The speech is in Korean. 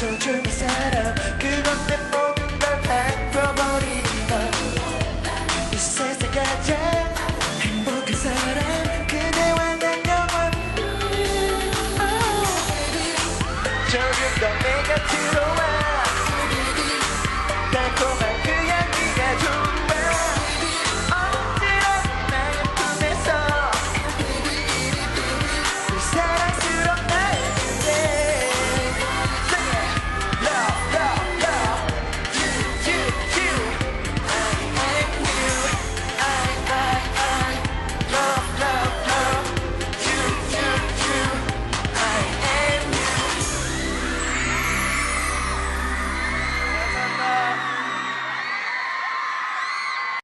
소중한 사람. 그건 내 모든 걸 바꿔버리지만 이 세상 가장 행복한 사람. 그대와 난 영원. Oh, 조금 더 내가 들어와.